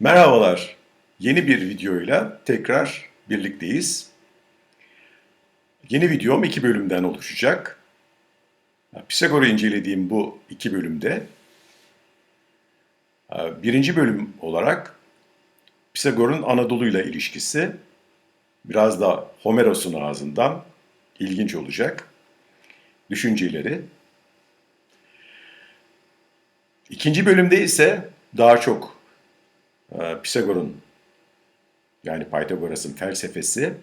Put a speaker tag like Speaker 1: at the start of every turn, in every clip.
Speaker 1: Merhabalar. Yeni bir videoyla tekrar birlikteyiz. Yeni videom iki bölümden oluşacak. Pisagor'u incelediğim bu iki bölümde birinci bölüm olarak Pisagor'un Anadolu'yla ilişkisi biraz da Homeros'un ağzından ilginç olacak. Düşünceleri. İkinci bölümde ise daha çok e, Pisagor'un yani Pythagoras'ın felsefesi,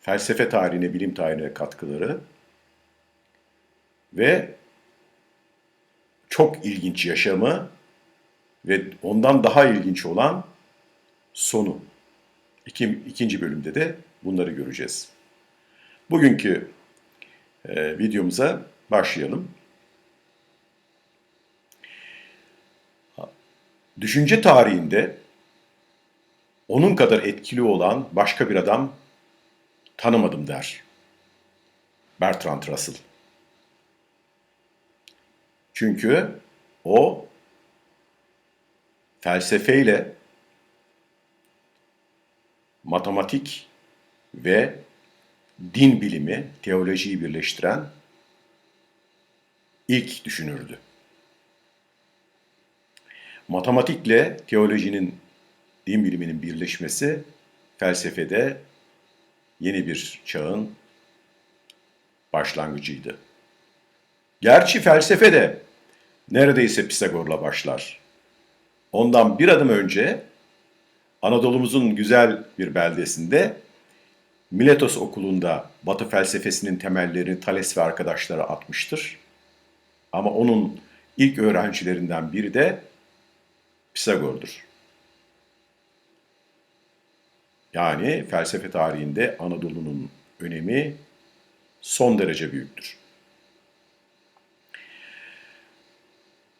Speaker 1: felsefe tarihine, bilim tarihine katkıları ve çok ilginç yaşamı ve ondan daha ilginç olan sonu. İki, ikinci bölümde de bunları göreceğiz. Bugünkü e, videomuza başlayalım. Düşünce tarihinde onun kadar etkili olan başka bir adam tanımadım der. Bertrand Russell. Çünkü o felsefeyle matematik ve din bilimi, teolojiyi birleştiren ilk düşünürdü. Matematikle teolojinin, din biliminin birleşmesi felsefede yeni bir çağın başlangıcıydı. Gerçi felsefe de neredeyse Pisagor'la başlar. Ondan bir adım önce Anadolu'muzun güzel bir beldesinde Miletos okulunda Batı felsefesinin temellerini Thales ve arkadaşları atmıştır. Ama onun ilk öğrencilerinden biri de Pisagor'dur. Yani felsefe tarihinde Anadolu'nun önemi son derece büyüktür.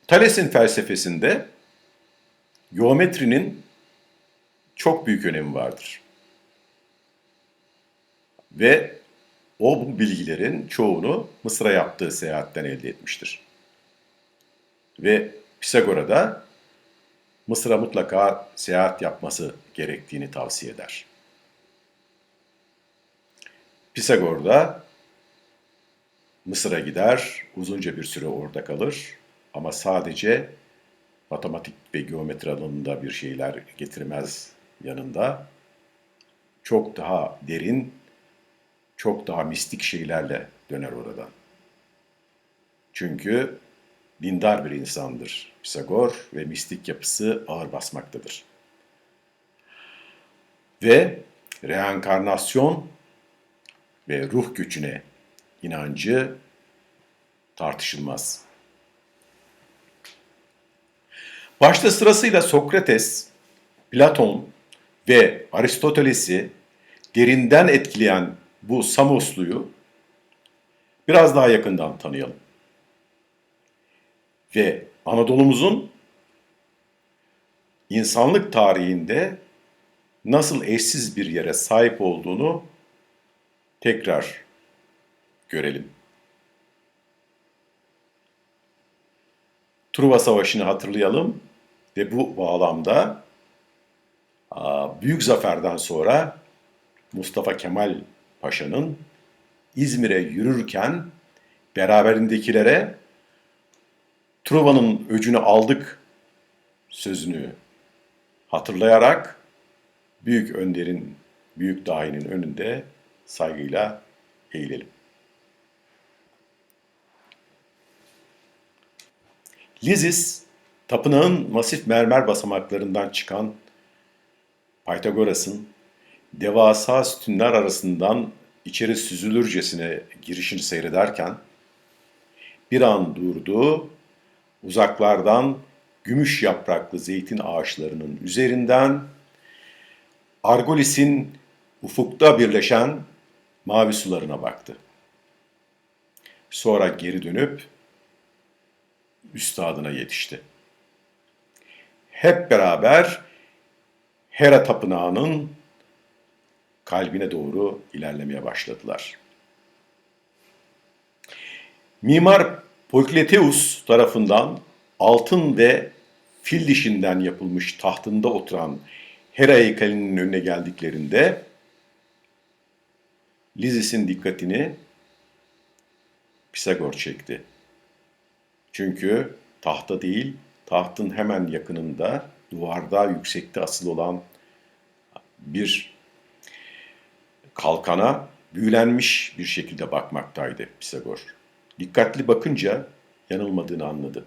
Speaker 1: Thales'in felsefesinde geometrinin çok büyük önemi vardır. Ve o bu bilgilerin çoğunu Mısır'a yaptığı seyahatten elde etmiştir. Ve Pisagor'a Mısır'a mutlaka seyahat yapması gerektiğini tavsiye eder. Pisagor da Mısır'a gider, uzunca bir süre orada kalır ama sadece matematik ve geometri alanında bir şeyler getirmez yanında. Çok daha derin, çok daha mistik şeylerle döner oradan. Çünkü dindar bir insandır Pisagor ve mistik yapısı ağır basmaktadır. Ve reenkarnasyon ve ruh gücüne inancı tartışılmaz. Başta sırasıyla Sokrates, Platon ve Aristoteles'i derinden etkileyen bu Samoslu'yu biraz daha yakından tanıyalım ve Anadolu'muzun insanlık tarihinde nasıl eşsiz bir yere sahip olduğunu tekrar görelim. Truva Savaşı'nı hatırlayalım ve bu bağlamda büyük zaferden sonra Mustafa Kemal Paşa'nın İzmir'e yürürken beraberindekilere Truva'nın öcünü aldık sözünü hatırlayarak büyük önderin, büyük dahinin önünde saygıyla eğilelim. Lizis, tapınağın masif mermer basamaklarından çıkan Pythagoras'ın devasa sütunlar arasından içeri süzülürcesine girişini seyrederken bir an durdu uzaklardan gümüş yapraklı zeytin ağaçlarının üzerinden Argolis'in ufukta birleşen mavi sularına baktı. Sonra geri dönüp üstadına yetişti. Hep beraber Hera Tapınağı'nın kalbine doğru ilerlemeye başladılar. Mimar Poikleteus tarafından altın ve fil dişinden yapılmış tahtında oturan Hera heykelinin önüne geldiklerinde Lizis'in dikkatini Pisagor çekti. Çünkü tahta değil, tahtın hemen yakınında duvarda yüksekte asılı olan bir kalkana büyülenmiş bir şekilde bakmaktaydı Pisagor. Dikkatli bakınca yanılmadığını anladı.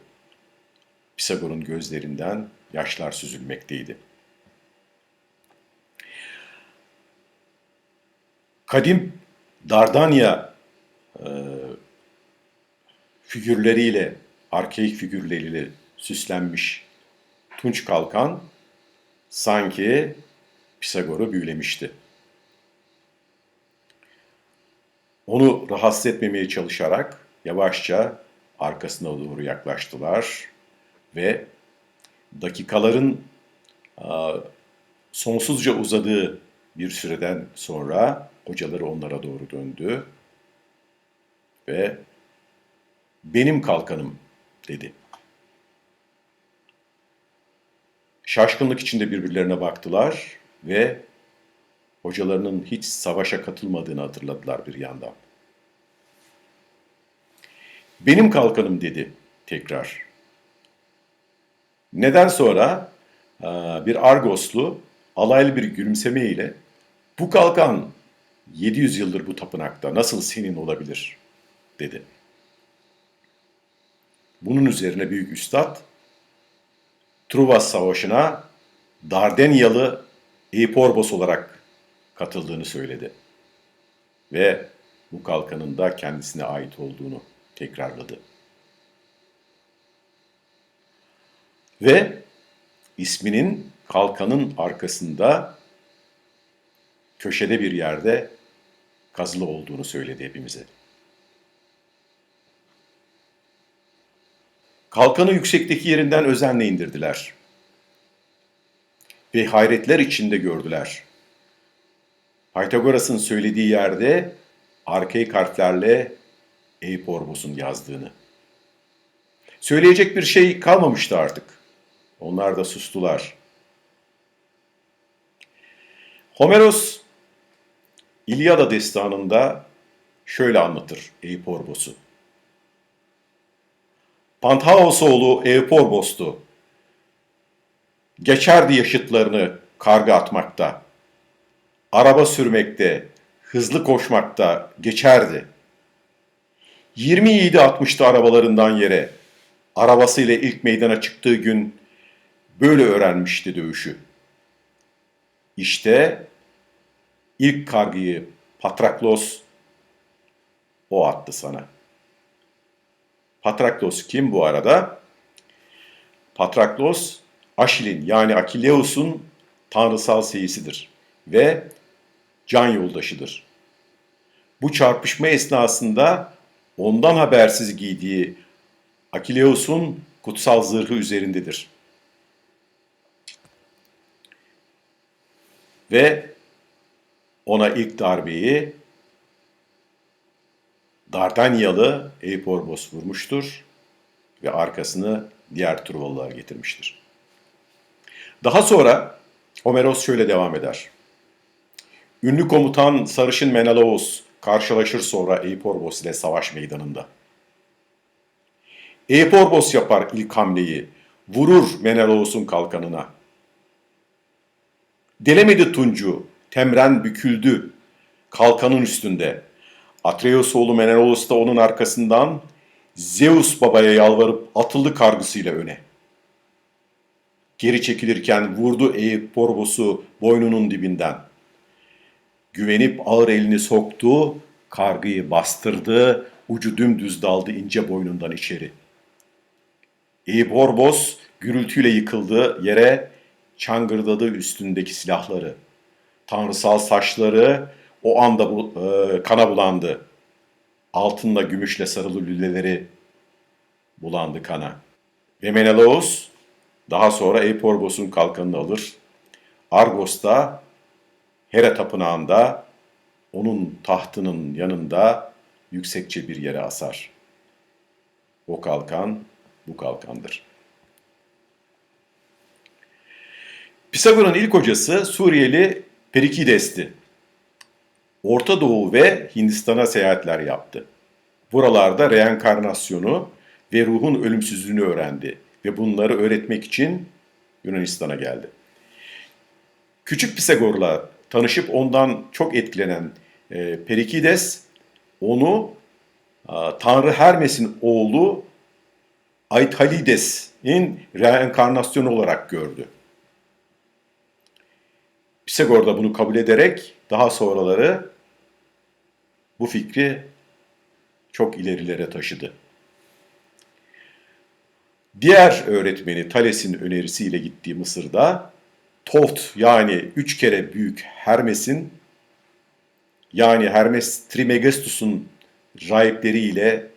Speaker 1: Pisagor'un gözlerinden yaşlar süzülmekteydi. Kadim Dardanya e, figürleriyle, arkeik figürleriyle süslenmiş tunç kalkan sanki Pisagor'u büyülemişti. Onu rahatsız etmemeye çalışarak yavaşça arkasına doğru yaklaştılar ve dakikaların sonsuzca uzadığı bir süreden sonra hocaları onlara doğru döndü ve benim kalkanım dedi. Şaşkınlık içinde birbirlerine baktılar ve hocalarının hiç savaşa katılmadığını hatırladılar bir yandan. Benim kalkanım dedi tekrar. Neden sonra bir Argoslu alaylı bir gülümseme ile bu kalkan 700 yıldır bu tapınakta nasıl senin olabilir dedi. Bunun üzerine büyük üstad Truvas Savaşı'na Dardanyalı Eiporbos olarak katıldığını söyledi. Ve bu kalkanın da kendisine ait olduğunu tekrarladı. Ve isminin kalkanın arkasında köşede bir yerde kazılı olduğunu söyledi hepimize. Kalkanı yüksekteki yerinden özenle indirdiler. Ve hayretler içinde gördüler. Pythagoras'ın söylediği yerde arkaik harflerle Eiporbos'un yazdığını. Söyleyecek bir şey kalmamıştı artık. Onlar da sustular. Homeros İlyada destanında şöyle anlatır Eiporbos'u. Panthaos oğlu Euporbos'tu. Geçerdi yaşıtlarını karga atmakta. Araba sürmekte, hızlı koşmakta geçerdi. Yirmi yiğidi atmıştı arabalarından yere. Arabasıyla ilk meydana çıktığı gün böyle öğrenmişti dövüşü. İşte ilk kargıyı Patraklos o attı sana.'' Patraklos kim bu arada? Patraklos, Aşil'in yani Akileus'un tanrısal seyisidir ve can yoldaşıdır. Bu çarpışma esnasında ondan habersiz giydiği Akileus'un kutsal zırhı üzerindedir. Ve ona ilk darbeyi Dardanyalı Eiporbos vurmuştur ve arkasını diğer Truvalılar getirmiştir. Daha sonra Homeros şöyle devam eder. Ünlü komutan Sarışın Menelaos karşılaşır sonra Eiporbos ile savaş meydanında. Eiporbos yapar ilk hamleyi, vurur Menelaos'un kalkanına. Delemedi Tuncu, temren büküldü kalkanın üstünde. Atreus oğlu Menelaus da onun arkasından Zeus babaya yalvarıp atıldı kargısıyla öne. Geri çekilirken vurdu Eiporbos'u boynunun dibinden. Güvenip ağır elini soktu, kargıyı bastırdı, ucu dümdüz daldı ince boynundan içeri. Eiporbos gürültüyle yıkıldı yere, çangırdadı üstündeki silahları. Tanrısal saçları o anda bu, e, kana bulandı. Altınla gümüşle sarılı lüleleri bulandı kana. Ve Menelaos daha sonra Eiporbos'un kalkanını alır. Argos'ta Hera tapınağında onun tahtının yanında yüksekçe bir yere asar. O kalkan bu kalkandır. Pisagor'un ilk hocası Suriyeli Perikides'ti. Orta Doğu ve Hindistan'a seyahatler yaptı. Buralarda reenkarnasyonu ve ruhun ölümsüzlüğünü öğrendi ve bunları öğretmek için Yunanistan'a geldi. Küçük Pisagor'la tanışıp ondan çok etkilenen e, Perikides onu a, Tanrı Hermes'in oğlu Aithalides'in reenkarnasyonu olarak gördü. Pisagor da bunu kabul ederek daha sonraları bu fikri çok ilerilere taşıdı. Diğer öğretmeni Thales'in önerisiyle gittiği Mısır'da Toft yani üç kere büyük Hermes'in yani Hermes Trismegistus'un rahipleriyle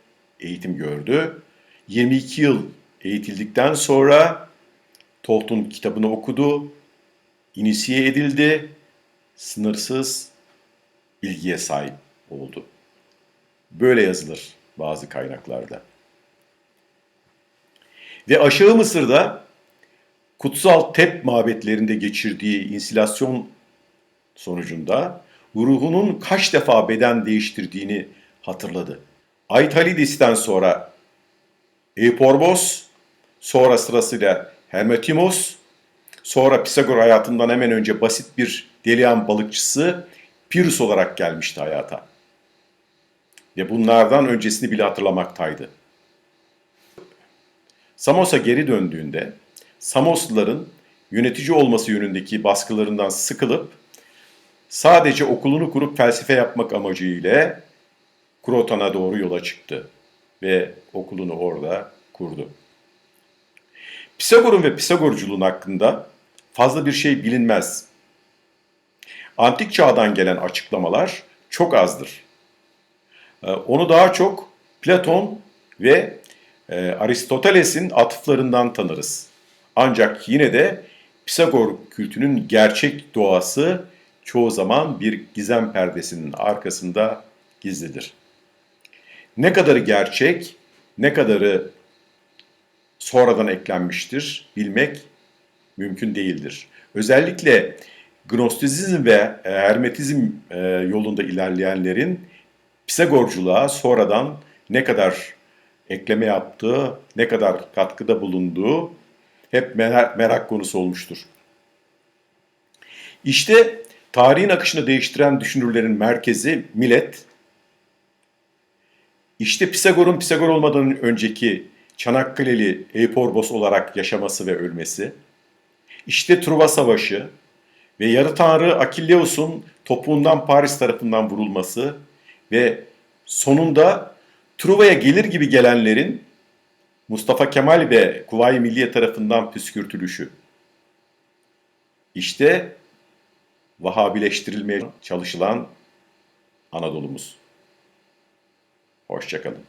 Speaker 1: eğitim gördü. 22 yıl eğitildikten sonra Toft'un kitabını okudu, inisiye edildi, sınırsız bilgiye sahip oldu. Böyle yazılır bazı kaynaklarda. Ve aşağı Mısır'da kutsal Tep mabetlerinde geçirdiği insilasyon sonucunda ruhunun kaç defa beden değiştirdiğini hatırladı. Aithalidis'ten sonra Euporbos, sonra sırasıyla Hermetimos, sonra Pisagor hayatından hemen önce basit bir delihan balıkçısı Pirus olarak gelmişti hayata. Ve bunlardan öncesini bile hatırlamaktaydı. Samos'a geri döndüğünde Samosluların yönetici olması yönündeki baskılarından sıkılıp sadece okulunu kurup felsefe yapmak amacıyla Kroton'a doğru yola çıktı ve okulunu orada kurdu. Pisagor'un ve Pisagorculuğun hakkında fazla bir şey bilinmez. Antik çağdan gelen açıklamalar çok azdır. Ee, Onu daha çok Platon ve e, Aristoteles'in atıflarından tanırız. Ancak yine de Pisagor kültünün gerçek doğası çoğu zaman bir gizem perdesinin arkasında gizlidir. Ne kadarı gerçek, ne kadarı sonradan eklenmiştir bilmek mümkün değildir. Özellikle Gnostizm ve e, Hermetizm e, yolunda ilerleyenlerin Pisagorculuğa sonradan ne kadar ekleme yaptığı, ne kadar katkıda bulunduğu hep merak, merak konusu olmuştur. İşte tarihin akışını değiştiren düşünürlerin merkezi Milet, işte Pisagor'un Pisagor olmadan önceki Çanakkale'li Eiporbos olarak yaşaması ve ölmesi, işte Truva Savaşı ve yarı tanrı Akilleus'un topuğundan Paris tarafından vurulması ve sonunda Truva'ya gelir gibi gelenlerin Mustafa Kemal ve Kuvayi Milliye tarafından püskürtülüşü. İşte Vahabileştirilmeye çalışılan Anadolu'muz. Hoşçakalın.